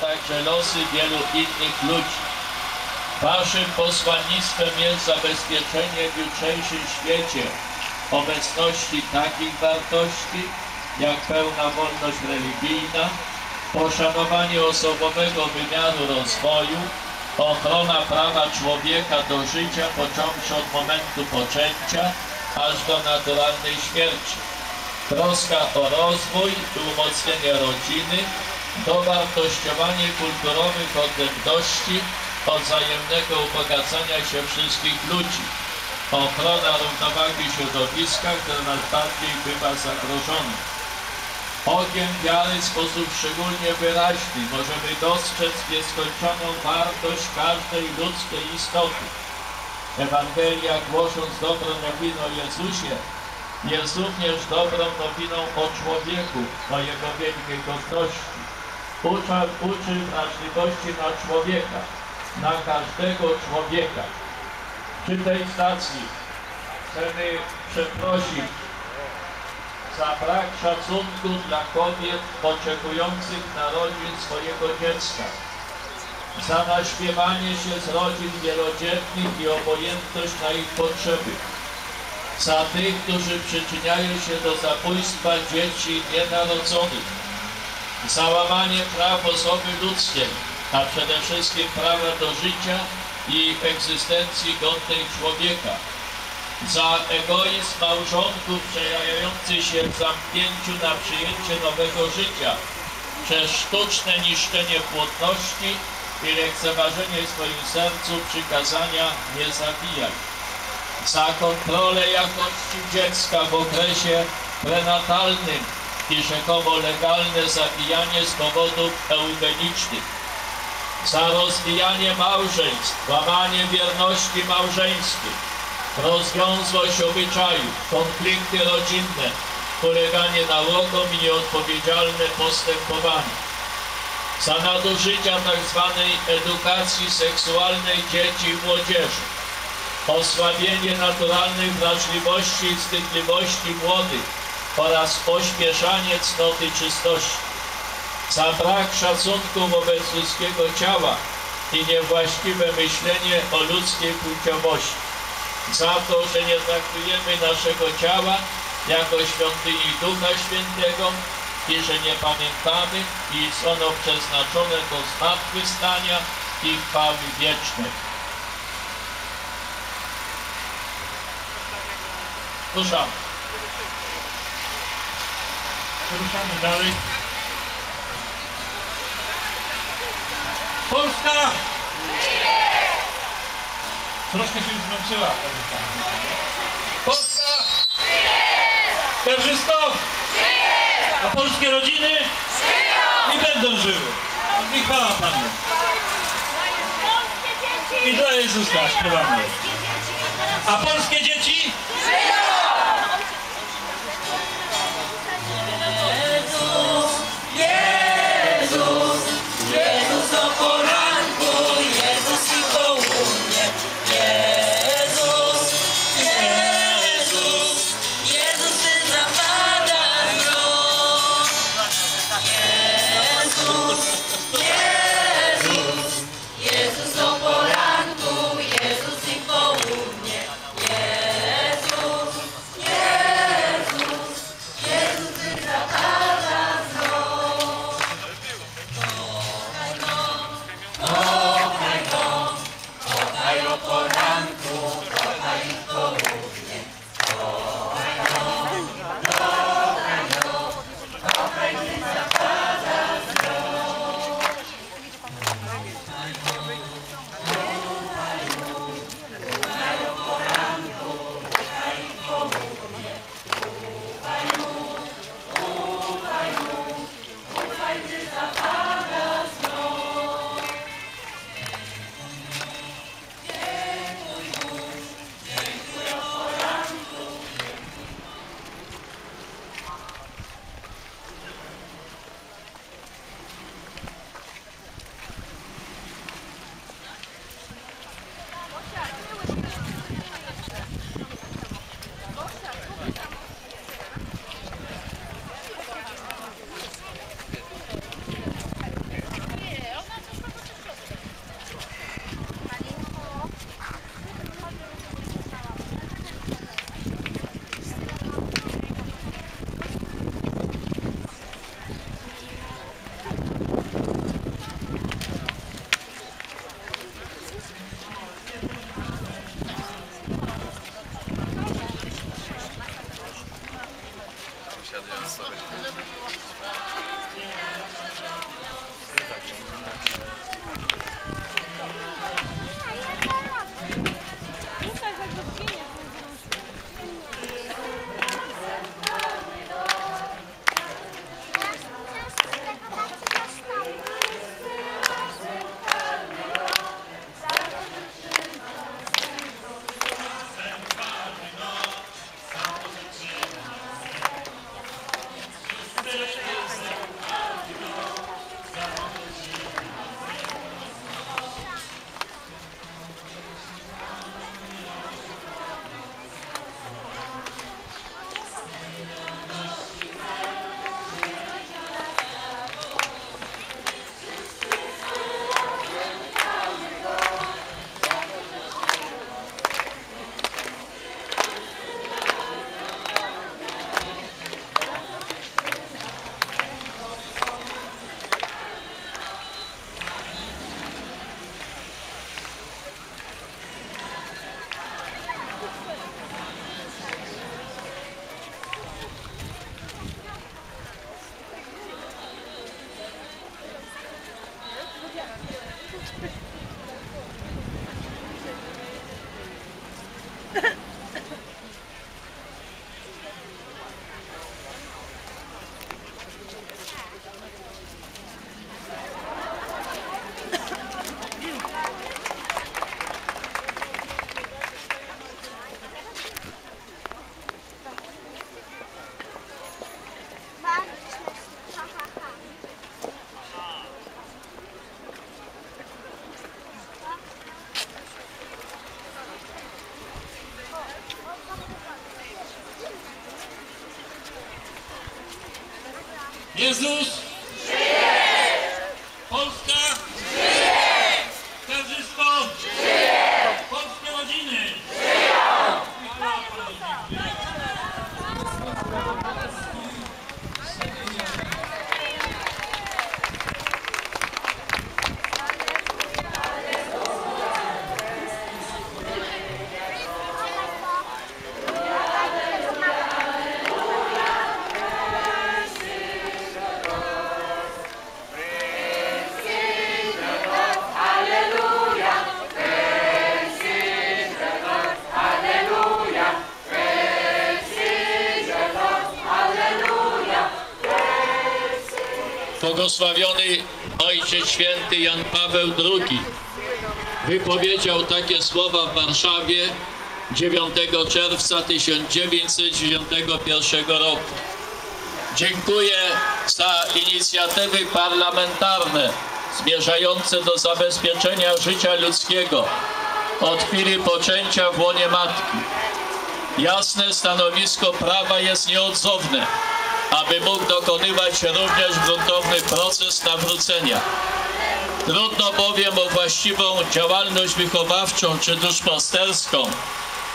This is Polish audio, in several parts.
także losy wielu innych ludzi. Waszym posłannictwem jest zabezpieczenie w jutrzejszym świecie obecności takich wartości, jak pełna wolność religijna, poszanowanie osobowego wymiaru rozwoju, ochrona prawa człowieka do życia począwszy od momentu poczęcia aż do naturalnej śmierci, troska o rozwój i umocnienie rodziny, dowartościowanie kulturowych odrębności, od wzajemnego ubogacania się wszystkich ludzi, ochrona równowagi środowiska, która najbardziej bywa zagrożona. Okiem wiary w sposób szczególnie wyraźny możemy dostrzec nieskończoną wartość każdej ludzkiej istoty. Ewangelia głosząc dobrą nowinę o Jezusie jest również dobrą nowiną o człowieku, o jego wielkiej godności. Uczy, uczy wrażliwości na człowieka, na każdego człowieka. Przy tej stacji chcemy przeprosić za brak szacunku dla kobiet oczekujących narodzin swojego dziecka, za naśmiewanie się z rodzin wielodzietnych i obojętność na ich potrzeby, za tych, którzy przyczyniają się do zabójstwa dzieci nienarodzonych, za łamanie praw osoby ludzkiej, a przede wszystkim prawa do życia i egzystencji godnej człowieka, za egoizm małżonków przejawiający się w zamknięciu na przyjęcie nowego życia, przez sztuczne niszczenie płodności i lekceważenie w swoim sercu przykazania nie zabijać, za kontrolę jakości dziecka w okresie prenatalnym i rzekomo legalne zabijanie z powodów eugenicznych, za rozwijanie małżeństw, łamanie wierności małżeńskiej, rozwiązłość obyczajów, konflikty rodzinne, poleganie nałogom i nieodpowiedzialne postępowanie, za nadużycia tzw. edukacji seksualnej dzieci i młodzieży, osłabienie naturalnych wrażliwości i wstydliwości młodych oraz pośpieszanie cnoty czystości za brak szacunku wobec ludzkiego ciała i niewłaściwe myślenie o ludzkiej płciowości, za to, że nie traktujemy naszego ciała jako świątyni Ducha Świętego i że nie pamiętamy, iż ono przeznaczone do zmartwychwstania i chwały wiecznej. Ruszamy. Ruszamy dalej. Polska! Troszkę się już zmęczyła. Polska! Perzysto! A polskie rodziny? I będą żyły. I chwała Panu. I dla Jezusa śpiewamy. A polskie dzieci? Jezus, Jesus. Błogosławiony Ojciec Święty Jan Paweł II wypowiedział takie słowa w Warszawie 9 czerwca 1991 roku. Dziękuję za inicjatywy parlamentarne zmierzające do zabezpieczenia życia ludzkiego od chwili poczęcia w łonie matki. Jasne stanowisko prawa jest nieodzowne, aby mógł dokonywać również gruntowny proces nawrócenia. Trudno bowiem o właściwą działalność wychowawczą czy duszpasterską,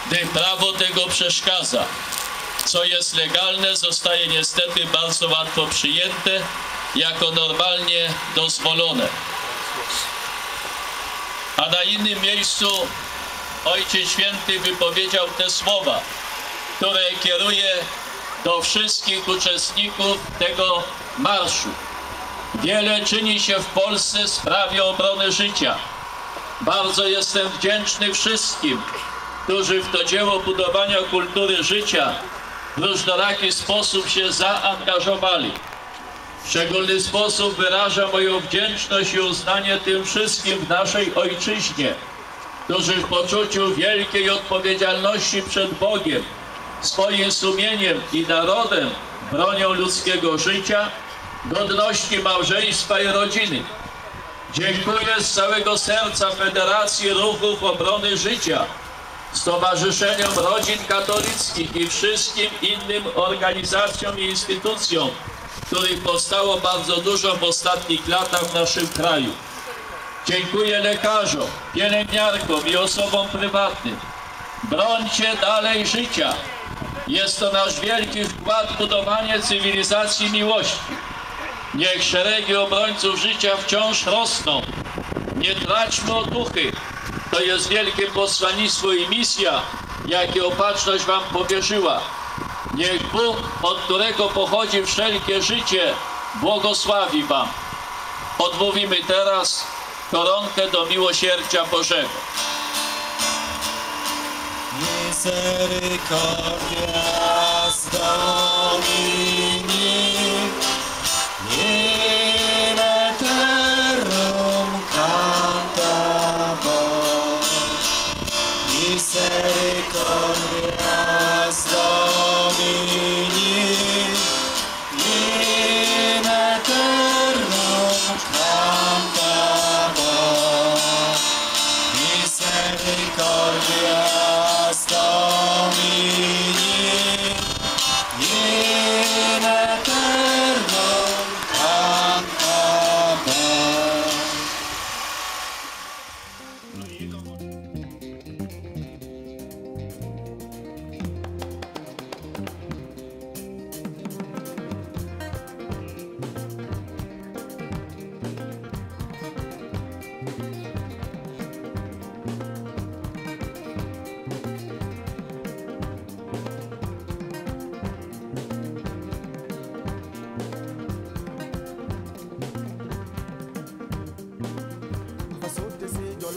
gdy prawo tego przeszkadza. Co jest legalne, zostaje niestety bardzo łatwo przyjęte jako normalnie dozwolone. A na innym miejscu Ojciec Święty wypowiedział te słowa, które kieruje do wszystkich uczestników tego marszu. Wiele czyni się w Polsce w sprawie obrony życia. Bardzo jestem wdzięczny wszystkim, którzy w to dzieło budowania kultury życia w różnoraki sposób się zaangażowali. W szczególny sposób wyrażam moją wdzięczność i uznanie tym wszystkim w naszej ojczyźnie, którzy w poczuciu wielkiej odpowiedzialności przed Bogiem, swoim sumieniem i narodem bronią ludzkiego życia, godności małżeństwa i rodziny. Dziękuję z całego serca Federacji Ruchów Obrony Życia, Stowarzyszeniom Rodzin Katolickich i wszystkim innym organizacjom i instytucjom, których powstało bardzo dużo w ostatnich latach w naszym kraju. Dziękuję lekarzom, pielęgniarkom i osobom prywatnym. Brońcie dalej życia. Jest to nasz wielki wkład w budowanie cywilizacji miłości. Niech szeregi obrońców życia wciąż rosną. Nie traćmy otuchy. To jest wielkie posłannictwo i misja, jakie opatrzność Wam powierzyła. Niech Bóg, od którego pochodzi wszelkie życie, błogosławi Wam. Odmówimy teraz koronkę do miłosierdzia Bożego. Misericordias Domini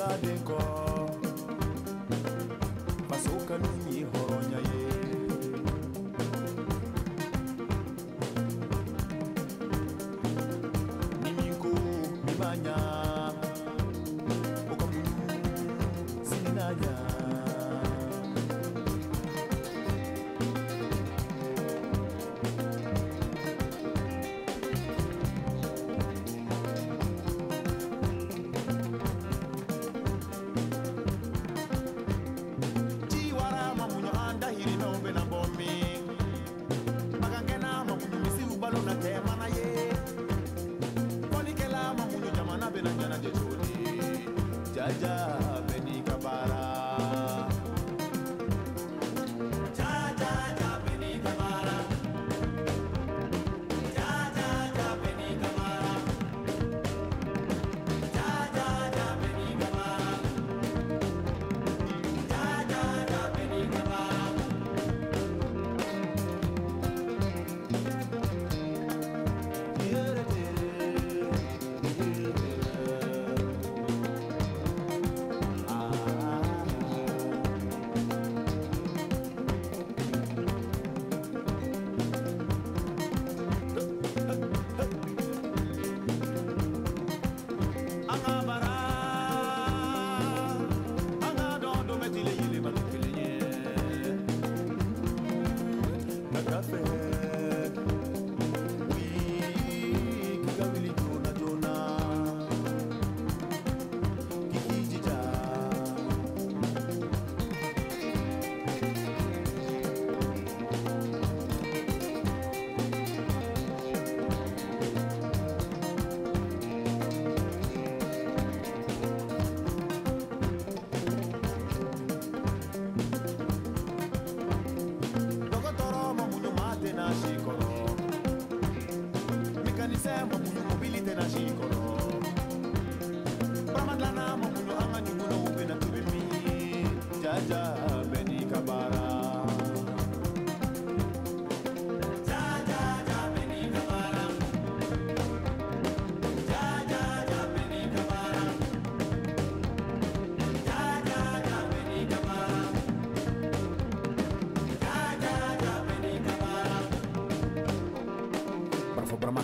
I didn't God.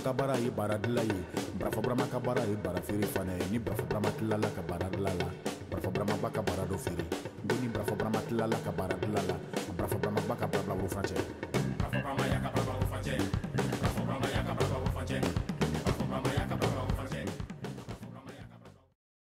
Ka baara ye baara dila ye. Barafa burama ka baara ye baara feere fana ye. Ni barafa burama tilala ka baara dila la. Barafa burama ba ka baara dɔ feere n ni barafa burama tilala ka baara dila la. Barafa burama ba ka baara bila woro furancɛ